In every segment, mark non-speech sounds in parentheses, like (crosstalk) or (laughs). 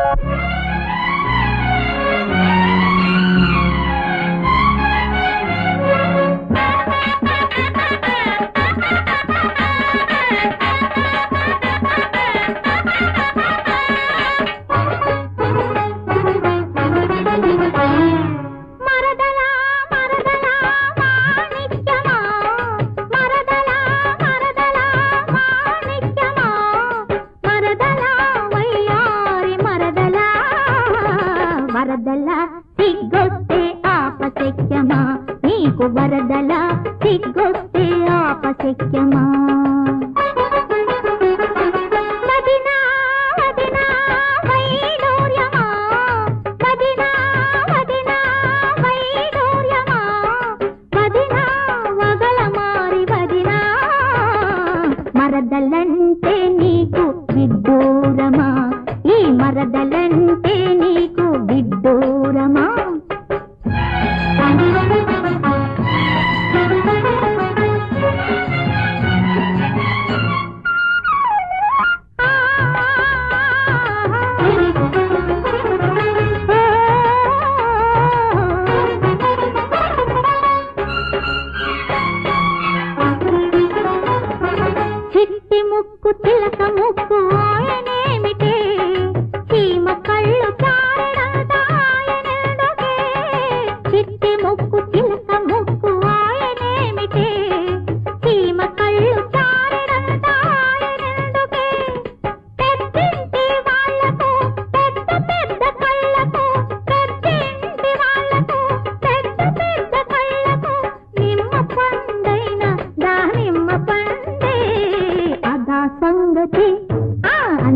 మరదలా సిగ్గొస్తే ఆపశక్యమా?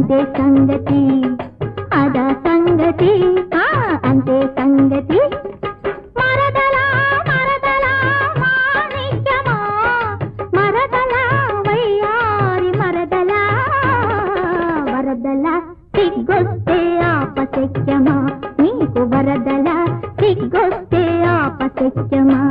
అంతే సంగతి అదా సంగతి అంతే సంగతి. సిగ్గొస్తే ఆపశక్యమా నీకు వరదల సిగ్గొస్తే ఆపశక్యమా.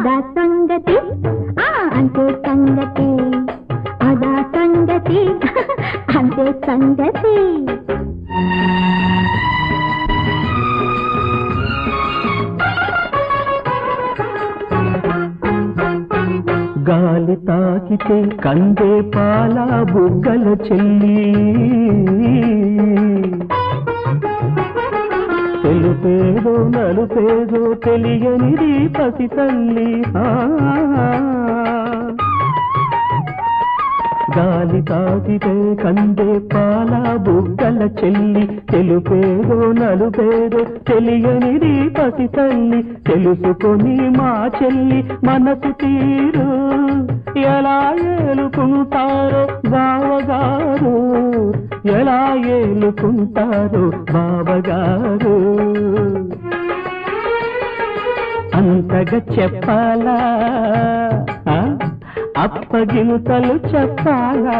అదా సంగతి? అంతే సంగతి. అదా సంగతి. (laughs) అంతే సంగతి. గాలి తాకితే కందే పాల బుగ్గల చెల్లి. తెలుపేదో నలుపేదో తెలియనిది పసి తల్లి ఆ. గాలి తాకితే కందే పాల బుగ్గల చెల్లి. తెలుపేదో నలుపేదో తెలియనిది పసి తల్లి. తెలుసుకొని మా చెల్లి మనసు తీరు. ఎలా ఏలుకుంటారో బావగారు? ఎలా ఏలుకుంటారో బావగారు? అంతగా చెప్పాలా? అప్పగింతలు చెప్పాలా?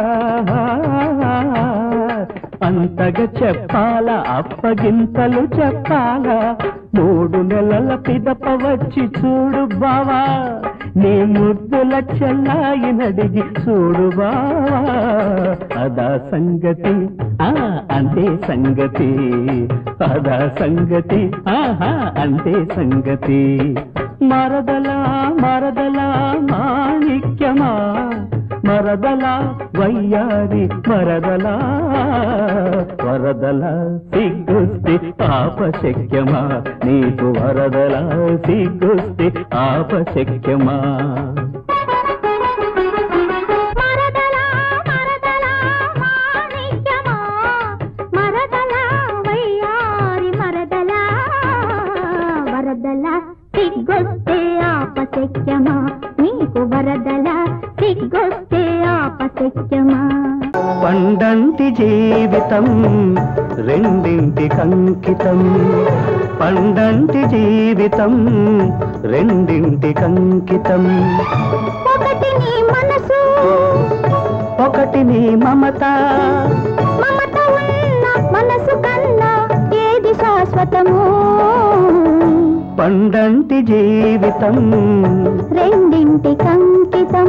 అంతగా చెప్పాలా? అప్పగింతలు చెప్పాలా? మూడు నెలల పిదప వచ్చి చూడు బావా నీ ముద్దుల చెల్లాయినడిగి చూడు బావా. అదా సంగతి ఆ అంతే సంగతి. అదా సంగతి ఆహా అంతే సంగతి. మరదలా మరదలా మాణిక్యమా? మరదలా వయ్యారి మరదలా వరదలా సిగ్గుస్తి ఆపశక్యమా? నీకు వరదలా సిగ్గుస్తి ఆపశక్యమా? నీకు వరదలా సిగ్గొస్తే ఆపశక్యమా? పండంటి జీవితం రెండింటి కంకితం. పండంటి జీవితం రెండింటి కంకితం. ఒకటి నీ మనసు ఒకటి నీ మమత. మమత ఉన్న మనసు కన్నా ఏది శాశ్వతము? పండంటి జీవితం. రెండింటి కంకితం.